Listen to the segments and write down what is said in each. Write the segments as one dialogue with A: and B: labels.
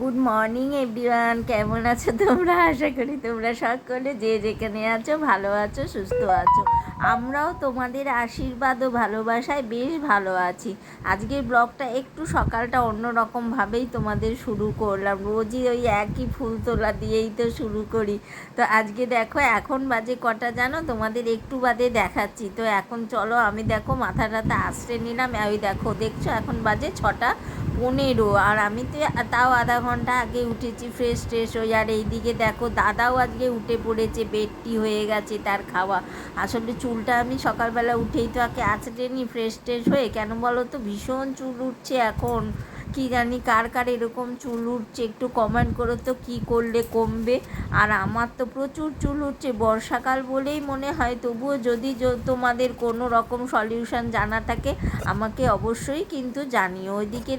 A: Good morning everyone কেমন আছো তোমরা? আশা করি তোমরা সকলে যে যেখানে আছো, ভালো আছো, সুস্থ আছো। আমরাও তোমাদের আশীর্বাদ ও ভালোবাসায় বেশ ভালো আছি। আজকের ব্লগটা একটু সকালটা অন্যরকমভাবেই তোমাদের শুরু করলাম। রোজই ওই একই ফুল তোলা দিয়েই তো শুরু করি। তো আজকে দেখো, এখন বাজে কটা জানো? তোমাদের একটু বাদে দেখাচ্ছি। তো এখন চলো, আমি দেখো মাথা টাথা আশ্রে নিলাম। ওই দেখো, দেখছ? এখন বাজে ছটা পনেরো। আর আমি তো তাও আধা ঘণ্টা আগে উঠেছি ফ্রেশ ট্রেশ হয়ে আর এইদিকে দেখো, দাদাও আজকে উঠে পড়েছে, বেডটি হয়ে গেছে তার খাওয়া। আসলে চুলটা আমি সকালবেলা উঠেই তো আগে আঁচড়ে নি ফ্রেশ ট্রেশ হয়ে। কেন বলো তো, ভীষণ চুল উঠছে এখন। কি জানি কার কার এরকম চুল উঠছে, একটু কমেন্ট করো তো কী করলে কমবে। আর আমার তো প্রচুর চুল উঠছে, বর্ষাকাল বলেই মনে হয়। তবুও যদি তোমাদের কোনো রকম সলিউশন জানা থাকে, আমাকে অবশ্যই কিন্তু জানিও। ওইদিকে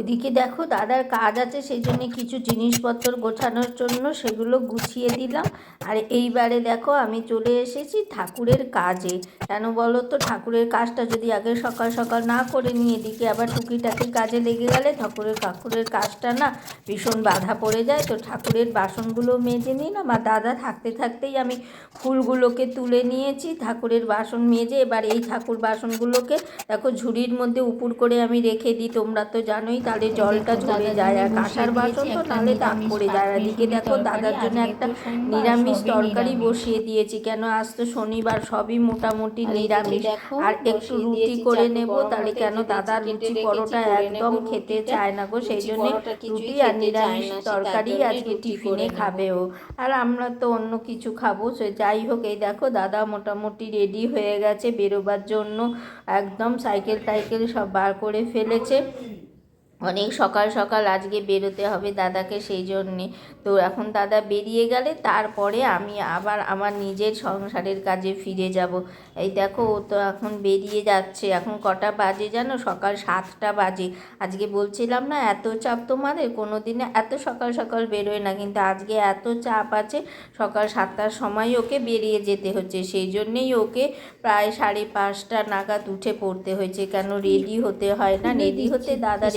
A: ওইদিকে দেখো দাদার কাজ আছে সেই জন্য কিছু জিনিসপত্র গোছানোর জন্য সেগুলো গুছিয়ে দিলাম। আর এইবারে দেখো আমি চলে এসেছি ঠাকুরের কাজে। কেন বলো তো? ঠাকুরের কাজটা যদি আগে সকাল সকাল না করে নিয়ে এদিকে আবার টুকিটাকি কাজে লেগে গেলে ঠাকুরের ঠাকুরের কাজটা না ভীষণ বাধা পড়ে যায়। তো ঠাকুরের বাসনগুলো মেজে নিলাম। আর দাদা থাকতে থাকতেই আমি ফুলগুলোকে তুলে নিয়েছি, ঠাকুরের বাসন মেজে। এবার এই ঠাকুর বাসনগুলোকে দেখো ঝুড়ির মধ্যে উপুর করে আমি রেখে দিই, তোমরা তো জানোই। তাহলে জলটা ঝরে যায় আর কাঁসার বাসন তো নালে দাগ পড়ে যায়। আর এদিকে দেখো দাদার জন্য একটা নিরামিষ তরকারি বসিয়ে দিয়েছি। কেন? আজ তো শনিবার সবই মোটামুটি নিরামিষ। আর একটু রুটি করে নেব তাহলে কেন দাদা লুচি পরোটা একদম খেতে চায় না গো সেই জন্য রুটি আর নিরামিষ তরকারি আজকে টিফিনে খাবে ও। আর আমরা তো অন্য কিছু খাব সে যাই হোক এই দেখো দাদা মোটামুটি রেডি হয়ে গেছে বেরোবার জন্য একদম সাইকেল টাইকেল সব বার করে ফেলেছে। অনেক সকাল সকাল আজকে বেরোতে হবে দাদাকে সেই জন্যে। তো এখন দাদা বেরিয়ে গেলে তারপরে আমি আবার আমার নিজের সংসারের কাজে ফিরে যাব। এই দেখো ও তো এখন বেরিয়ে যাচ্ছে। এখন কটা বাজে জানো? সকাল সাতটা বাজে। আজকে বলছিলাম না, এত চাপ তোমাদের? কোনো দিনে এত সকাল সকাল বেরোয় না। কিন্তু আজকে এত চাপ আছে, সকাল সাতটার সময় ওকে বেরিয়ে যেতে হচ্ছে। সেই জন্যেই ওকে প্রায় সাড়ে পাঁচটা নাগাদ উঠে পড়তে হয়েছে। কেন? রেডি হতে হয় না। রেডি হতে দাদা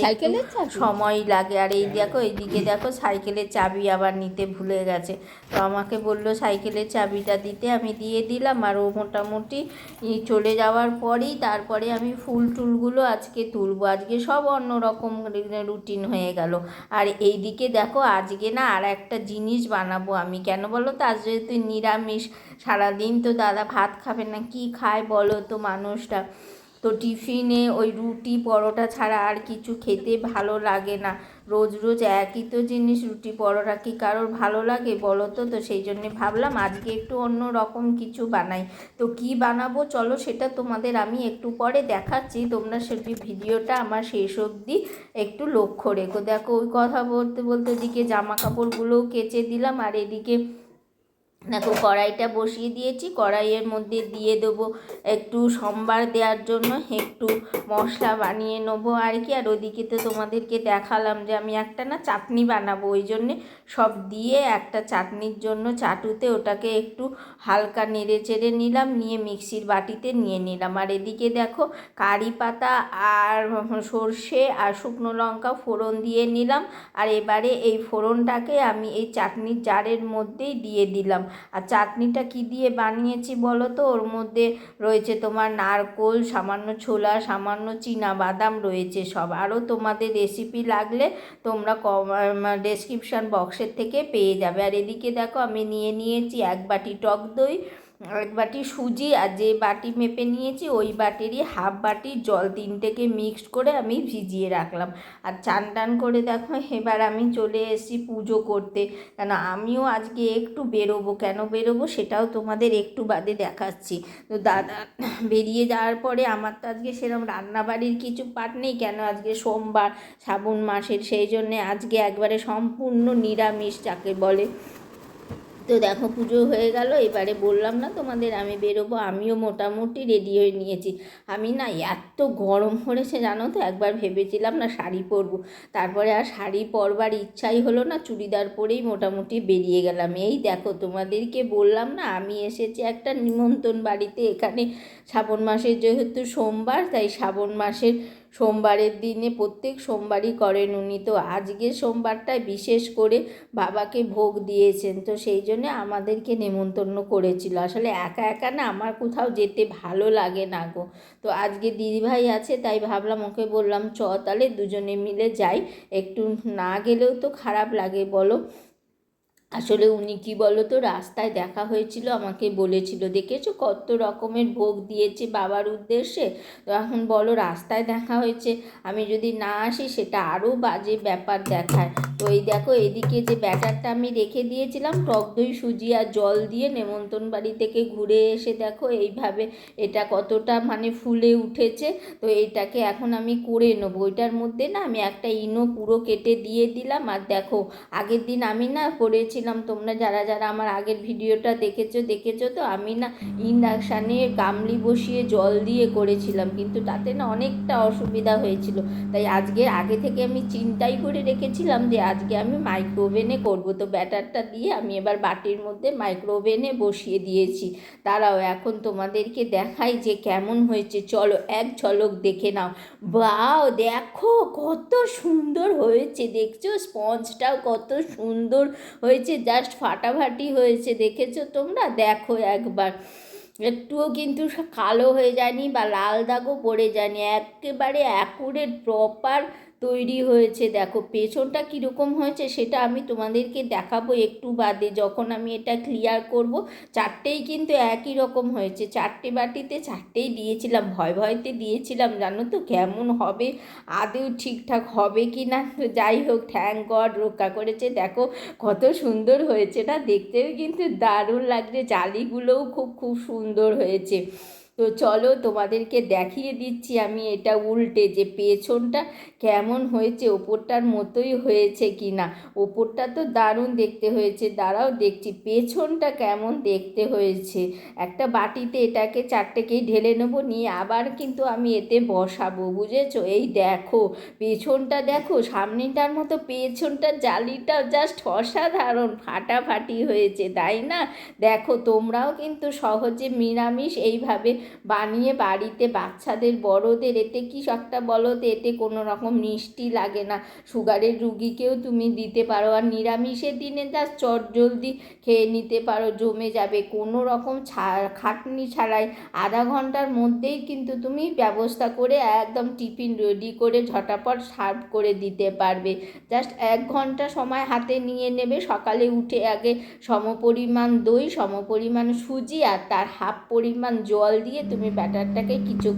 A: সময় লাগে। আর এই দেখো এইদিকে দেখো, সাইকেলের চাবি আবার নিতে ভুলে গেছে। তো আমাকে বলল, সাইকেলের চাবিটা দিতে আমি দিয়ে দিলাম। আর ও মোটামুটি চলে যাওয়ার পরেই তারপরে আমি ফুল টুলগুলো আজকে তুলবো। আজকে সব অন্য রকম রুটিন হয়ে গেল। আর এইদিকে দেখো, আজকে না আর একটা জিনিস বানাবো আমি। কেন বলো তো? আজ যেহেতু নিরামিষ সারাদিন, তো দাদা ভাত খাবে না, কি খায় বলো তো মানুষটা? তো টিফিনে ওই রুটি, পরোটা ছাড়া আর কিছু খেতে ভালো লাগে না। রোজ রোজ একই তো জিনিস, রুটি, পরোটা কি কারোর ভালো লাগে বলো তো তো সেই জন্যে ভাবলাম আজকে একটু অন্য রকম কিছু বানাই। তো কি বানাবো চলো সেটা তোমাদের আমি একটু পরে দেখাচ্ছি। তোমরা সেটি ভিডিওটা আমার শেষ অবধি একটু লক্ষ্য রেখো। দেখো ওই কথা বলতে বলতে এদিকে জামা কাপড়গুলোও কেচে দিলাম আর এদিকে দেখো, কড়াইটা বসিয়ে দিয়েছি। কড়াইয়ের মধ্যে দিয়ে দেবো একটু সম্বার দেওয়ার জন্য, একটু মশলা বানিয়ে নেব আর কি। আর ওদিকে তো তোমাদেরকে দেখালাম যে আমি একটা না চাটনি বানাবো, ওই জন্যে সব দিয়ে একটা চাটনির জন্য চাটুতে ওটাকে একটু হালকা নেড়ে চেড়ে নিলাম, নিয়ে মিক্সির বাটিতে নিয়ে নিলাম। আর এদিকে দেখো, কারি পাতা আর সর্ষে আর শুকনো লঙ্কা ফোড়ন দিয়ে নিলাম। আর এবারে এই ফোড়নটাকে আমি এই চাটনির জারের মধ্যেই দিয়ে দিলাম। আর চাটনিটা কি দিয়ে বানিয়েছি বলো তো? ওর মধ্যে রয়েছে তোমার নারকোল, সামান্য ছোলা, সামান্য চীনা বাদাম রয়েছে সব। আরও তোমাদের রেসিপি লাগলে তোমরা ডেসক্রিপশান বক্সের থেকে পেয়ে যাবে। আর এদিকে দেখো আমি নিয়ে নিয়েছি এক বাটি টক দই এক বাটি সুজি আর যে বাটি মেপে নিয়েছি, ওই বাটিরই হাফ বাটি জল তিনটেকে মিক্সড করে আমি ভিজিয়ে রাখলাম। আর চান টান করে দেখো, এবার আমি চলে এসেছি পুজো করতে। কেন আমিও আজকে একটু বেরোবো। কেন বেরোবো সেটাও তোমাদের একটু বাদে দেখাচ্ছি। তো দাদা বেরিয়ে যাওয়ার পরে আমার তো আজকে সেরকম রান্নাবাড়ির কিছু পাট নেই। কেন আজকে সোমবার, শ্রাবণ মাসের, সেই জন্যে আজকে একবারে সম্পূর্ণ নিরামিষ, যাকে বলে। তো দেখো পুজো হয়ে গেল, এবারে বললাম না তোমাদের আমি বেরোবো, আমিও মোটামুটি রেডি হয়ে নিয়েছি। আমি না এত গরম পড়েছে জানো তো, একবার ভেবেছিলাম না শাড়ি পরবো। তারপরে আর শাড়ি পরবার ইচ্ছাই হলো না, চুড়িদার পরেই মোটামুটি বেরিয়ে গেলাম। এই দেখো তোমাদেরকে বললাম না, আমি এসেছি একটা নিমন্ত্রণ বাড়িতে। এখানে শ্রাবণ মাসের যেহেতু সোমবার, তাই শ্রাবণ মাসের সোমবারের দিনে প্রত্যেক সোমবারই করেন উনি। তো আজকের সোমবারটায় বিশেষ করে বাবাকে ভোগ দিয়েছেন। তো সেই জন্যে আমাদেরকে নেমন্তন্ন করেছিল। আসলে একা একা না আমার কোথাও যেতে ভালো লাগে না গো। তো আজকে দিদিভাই আছে, তাই ভাবলাম ওকে বললাম, চ তাহলে দুজনে মিলে যাই। একটু না গেলেও তো খারাপ লাগে, বলো? আসলে উনি কি বলো তো রাস্তায় দেখা হয়েছিল, আমাকে বলেছিল, দেখেছ কত রকমের ভোগ দিয়েছে বাবার উদ্দেশ্যে? তো এখন বলো, রাস্তায় দেখা হয়েছে, আমি যদি না আসি সেটা আরও বাজে ব্যাপার দেখায়। তো এই দেখো, এদিকে যে ব্যাটারটা আমি রেখে দিয়েছিলাম, টক দই, সুজি আর জল দিয়ে নেমন্তন বাড়ি থেকে ঘুরে এসে দেখো এইভাবে এটা কতটা মানে ফুলে উঠেছে। তো এটাকে এখন আমি করে নেব। ওইটার মধ্যে না আমি একটা ইনো পুরো কেটে দিয়ে দিলাম। আর দেখো, আগের দিন আমি না করেছিলাম, তোমরা যারা যারা আমার আগের ভিডিওটা দেখেছ দেখেছ তো, আমি না ইন্ডাকশানে গামলি বসিয়ে জল দিয়ে করেছিলাম। কিন্তু তাতে না অনেকটা অসুবিধা হয়েছিল। তাই আজকে আগে থেকে আমি চিন্তাই করে রেখেছিলাম যে আজকে আমি মাইক্রো ওভেনে করব। তো ব্যাটারটা দিয়ে আমি এবার বাটির মধ্যে মাইক্রো ওভেনে বসিয়ে দিয়েছি। তারাও এখন তোমাদেরকে দেখাই যে কেমন হয়েছে। চলো, এক ঝলক দেখে নাও। বাও দেখো, কত সুন্দর হয়েছে। দেখছ স্পঞ্জটাও কত সুন্দর হয়েছে। জাস্ট ফাটাফাটি হয়েছে, দেখেছ তোমরা? দেখো একবার। একটুও কিন্তু কালো হয়ে যায়নি বা লাল দাগও পড়ে যায়নি। একেবারে অ্যাকুরেট প্রপার তৈরি হয়েছে। দেখো, পেছনটা কীরকম হয়েছে সেটা আমি তোমাদেরকে দেখাবো একটু বাদে। যখন আমি এটা ক্লিয়ার করব, চারটেই কিন্তু একই রকম হয়েছে। চারটে বাটিতে চারটেই দিয়েছিলাম, ভয় ভয়তে দিয়েছিলাম, জানো তো কেমন হবে আদেও ঠিকঠাক হবে কি না যাই হোক থ্যাংক গড রক্ষা করেছে। দেখো, কত সুন্দর হয়েছে না? দেখতেও কিন্তু দারুণ লাগছে। জালিগুলোও খুব খুব সুন্দর হয়েছে। তো চলো তোমাদেরকে দেখিয়ে দিচ্ছি আমি এটা উল্টে যে পেছনটা কেমন হয়েছে, ওপরটার মতোই হয়েছে কি না ওপরটা তো দারুণ দেখতে হয়েছে, দাঁড়াও দেখছি, পেছনটা কেমন দেখতে হয়েছে। একটা বাটিতে এটাকে চারটেকেই ঢেলে নেব, নিয়ে আবার কিন্তু আমি এতে বসাবো, বুঝেছ? এই দেখো, পেছনটা দেখো, সামনেটার মতো পেছনটার জালিটা জাস্ট অসাধারণ, ফাটাফাটি হয়েছে, তাই না? দেখো, তোমরাও কিন্তু সহজে নিরামিষ এইভাবে বানিয়ে বাড়িতে বাচ্চাদের, বড়দের, এতে কি একটা বলো তো? এতে কোনো রকম মিষ্টি লাগে না। সুগারের রুগীকেও তুমি দিতে পারো আর নিরামিষের দিনে যা চট জলদি খেয়ে নিতে পারো, জমে যাবে। কোনো রকম ছা, খাটনি ছাড়াই আধা ঘণ্টার মধ্যেই কিন্তু তুমি ব্যবস্থা করে একদম টিফিন রেডি করে ঝটাপট সার্ভ করে দিতে পারবে। জাস্ট এক ঘণ্টা সময় হাতে নিয়ে নেবে। সকালে উঠে আগে সমপরিমাণ দই, সমপরিমাণ সুজি আর তার হাফ পরিমাণ জল দিয়ে তুমি ব্যাটারটাকে কিছু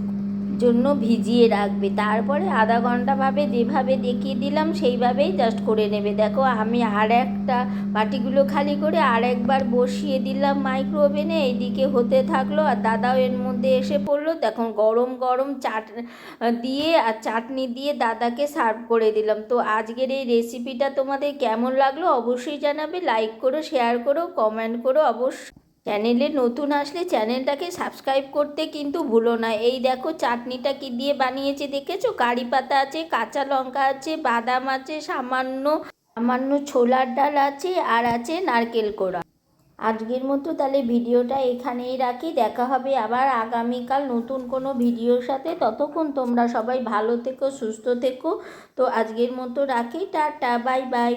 A: জন্য ভিজিয়ে রাখবে। তারপরে আধা ঘণ্টা ভাবে যেভাবে দেখিয়ে দিলাম, সেইভাবেই জাস্ট করে নেবে। দেখো, আমি আর একটা বাটিগুলো খালি করে আর একবার বসিয়ে দিলাম মাইক্রো ওভেনে এইদিকে হতে থাকল আর দাদাও এর মধ্যে এসে পড়ল। তখন গরম গরম চাট দিয়ে আর চাটনি দিয়ে দাদাকে সার্ভ করে দিলাম। তো আজকের এই রেসিপিটা তোমাদের কেমন লাগল অবশ্যই জানাবে। লাইক করো শেয়ার করো কমেন্ট করো অবশ্যই। চ্যানেলে নতুন আসলে চ্যানেলটাকে সাবস্ক্রাইব করতে কিন্তু ভুলো না। এই দেখো চাটনিটা কি দিয়ে বানিয়েছে দেখেছ? কারি পাতা আছে, কাঁচা লঙ্কা আছে, বাদাম আছে, সামান্য সামান্য ছোলার ডাল আছে আর আছে নারকেল কোড়া। আজকের মতো তাহলে ভিডিওটা এখানেই রাখি। দেখা হবে আবার আগামীকাল নতুন কোনো ভিডিওর সাথে। ততক্ষণ তোমরা সবাই ভালো থেকো, সুস্থ থেকো। তো আজকের মতো রাখি। Tata, bye bye.